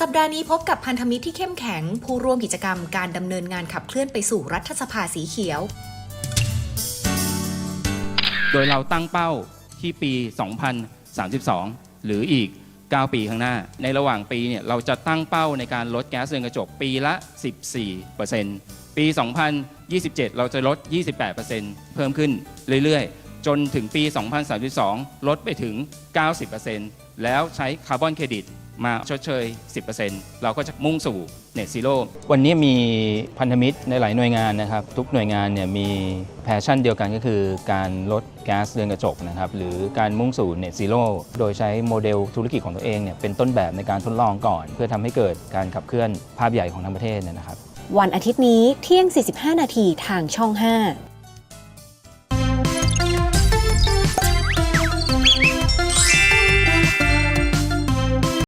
สัปดาห์นี้พบกับพันธมิตรที่เข้มแข็ง ผู้ร่วมกิจกรรมการดำเนินงานขับเคลื่อนไปสู่รัฐสภาสีเขียว โดยเราตั้งเป้าที่ปี 2032 หรืออีก 9 ปีข้างหน้า ในระหว่างปีเนี่ยเราจะตั้งเป้าในการลดแก๊สเรือนกระจกปีละ 14%ปี 2027 เราจะลด 28%เพิ่มขึ้นเรื่อยๆ จนถึงปี 2032 ลดไปถึง 90%แล้วใช้คาร์บอนเครดิต มาชดเชย 10%เราก็จะมุ่งสู่เน t ซีโร่วันนี้มีพันธมิตรในหลายหน่วยงานนะครับ ทุกหน่วยงานเนี่ยมีแพชชั่นเดียวกันก็คือการลดแก๊สเรือนกระจกนะครับ หรือการมุ่งสู่ Net Zero โดยใช้โมเดลธุรกิจของตัวเองเนี่ยเป็นต้นแบบในการทดลองก่อน เพื่อทำให้เกิดการขับเคลื่อนภาพใหญ่ของทั้งประเทศเนยนะครับ วันอาทิตย์นี้เที่ยง 45 นาทีทางช่อง 5